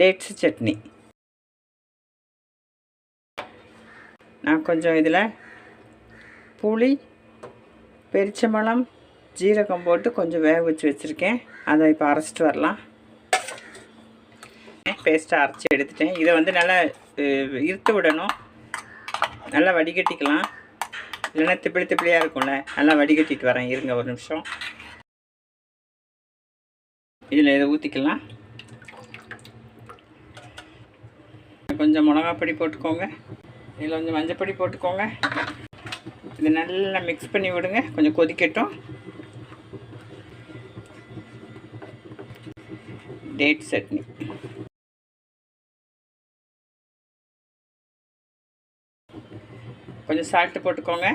Dates chutney. நான் கொஞ்சம் இதில் புளி பெரிச்சம்பழம் ஜீரகம் போட்டு கொஞ்சம் வேக வச்சு வச்சுருக்கேன். அதை இப்போ அரைச்சிட்டு வரலாம். பேஸ்ட்டாக அரைச்சி எடுத்துட்டேன். இதை வந்து நல்லா இருத்து விடணும். நல்லா வடிகட்டிக்கலாம். இல்லைன்னா திப்பிளி திப்பிளியாக இருக்கும்ல. நல்லா வடிகட்டிட்டு வரேன். இருங்க ஒரு நிமிஷம். இதில் இதை ஊற்றிக்கலாம் கொஞ்சம் மிளகாப்பொடி போட்டுக்கோங்க. இதில் கொஞ்சம் மஞ்சப்பொடி போட்டுக்கோங்க. இது நல்லா மிக்ஸ் பண்ணி விடுங்க. கொஞ்சம் கொதிக்கட்டும். டேட் சட்னி கொஞ்சம் சால்ட்டு போட்டுக்கோங்க.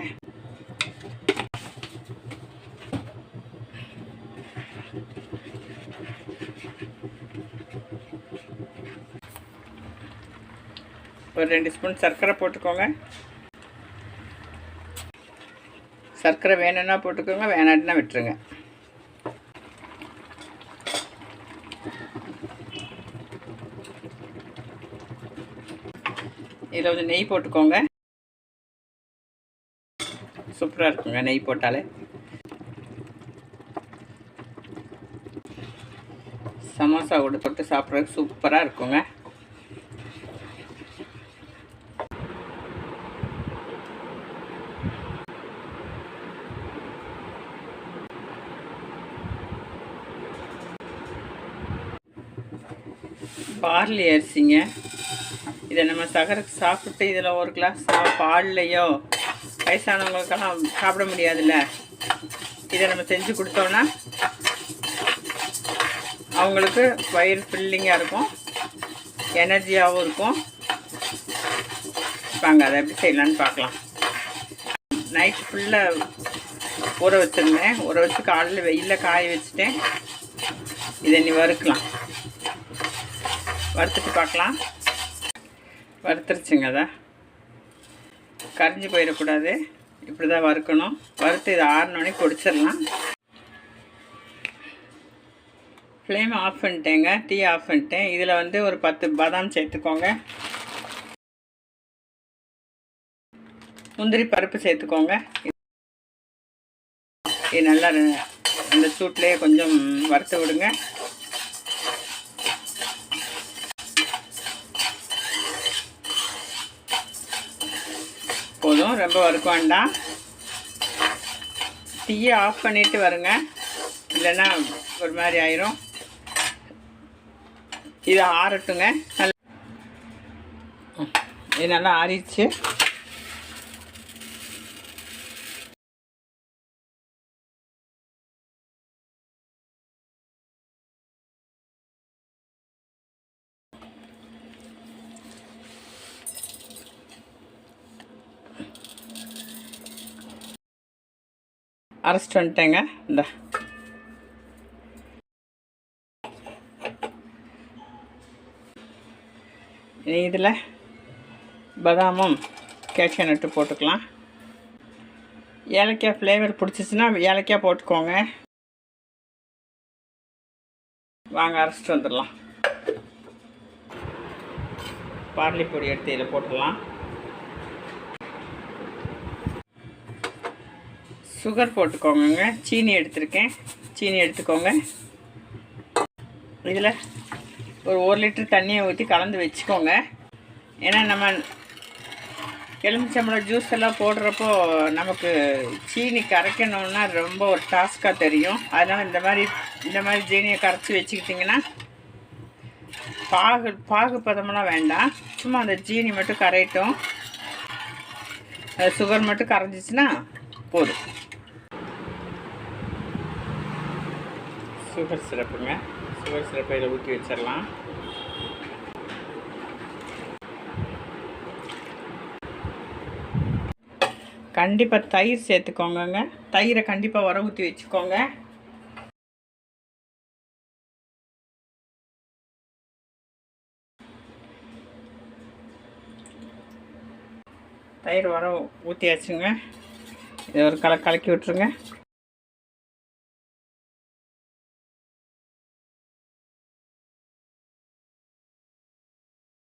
ஒரு ரெண்டு ஸ்பூன் சர்க்கரை போட்டுக்கோங்க. சர்க்கரை வேணும்னா போட்டுக்கோங்க வேணாட்டினா விட்டுருங்க. இதில் கொஞ்சம் நெய் போட்டுக்கோங்க. சூப்பராக இருக்குங்க நெய் போட்டாலே. சமோசா கூட தொட்டு சாப்பிட்றதுக்கு சூப்பராக இருக்குங்க. பார்லி அரிசிங்க. இதை நம்ம சகருக்கு சாப்பிட்டு இதில் ஒரு கிளாஸ் பால்லையோ வயசானவங்களுக்கெல்லாம் சாப்பிட முடியாதுல்ல. இதை நம்ம செஞ்சு கொடுத்தோன்னா அவங்களுக்கு வயிறு ஃபில்லிங்காக இருக்கும் எனர்ஜியாகவும் இருக்கும். வாங்க அதை எப்படி செய்யலான்னு பார்க்கலாம். நைட் ஃபுல்லாக ஊற வச்சுருந்தேன். ஊற வச்சு காலையில் வெயிலில் காய வச்சுட்டேன். இதை நீ வறுக்கலாம். வறுத்துட்டு பார்க்கலாம். வறுத்துருச்சுங்க அதை. கரைஞ்சி போயிடக்கூடாது. இப்படி தான் வறுக்கணும். வறுத்து இதை ஆறினோடனே பொடிச்சிடலாம். ஃப்ளேம் ஆஃப் பண்ணிட்டேங்க. டீ ஆஃப் பண்ணிட்டேன். இதில் வந்து ஒரு பத்து பாதாம் சேர்த்துக்கோங்க. முந்திரி பருப்பு சேர்த்துக்கோங்க. இது நல்லா அந்த சூட்லேயே கொஞ்சம் வறுத்து விடுங்க. போதும். ரொம்ப வறுக்க வேண்டாம். டீயை ஆஃப் பண்ணிட்டு வருங்க. இல்லைன்னா ஒரு மாதிரி ஆயிரும். இது ஆறட்டுங்க. நல்லா இது நல்லா ஆறிடுச்சு. அரைச்சிட்டு வந்துட்டேங்க. இந்த. இதில் பதாமும் கேஷ்யூ நட்டு போட்டுக்கலாம். ஏலக்காய் ஃப்ளேவர் பிடிச்சிச்சின்னா ஏலக்காய் போட்டுக்கோங்க. வாங்க அரைச்சிட்டு வந்துடலாம். பார்லி பொடி எடுத்து இதில் போட்டுடலாம். சுகர் போட்டுக்கோங்க சீனி எடுத்திருக்கேன். சீனி எடுத்துக்கோங்க. இதில் ஒரு ஒரு லிட்டர் தண்ணியை ஊற்றி கலந்து வச்சுக்கோங்க. ஏன்னா நம்ம எலுமிச்சம்பழம் ஜூஸ் எல்லாம் போடுறப்போ நமக்கு சீனி கரைக்கணும்னா ரொம்ப ஒரு டாஸ்க்காக தெரியும். அதனால் இந்த மாதிரி இந்த மாதிரி சீனியை கரைச்சி வச்சுக்கிட்டிங்கன்னா பாகு பாகு பதமெல்லாம் வேண்டாம். சும்மா அந்த சீனி மட்டும் கரையட்டும். சுகர் மட்டும் கரைஞ்சிச்சின்னா போதும். சுகர் சிரப்புங்க. சுகர் சிரப்பை இதில் ஊற்றி வச்சிடலாம். கண்டிப்பாக தயிர் சேர்த்துக்கோங்க தயிரை கண்டிப்பாக வர ஊற்றி வச்சுக்கோங்க. தயிர் உர ஊற்றியாச்சுங்க இதை ஒரு கல கலக்கி விட்ருங்க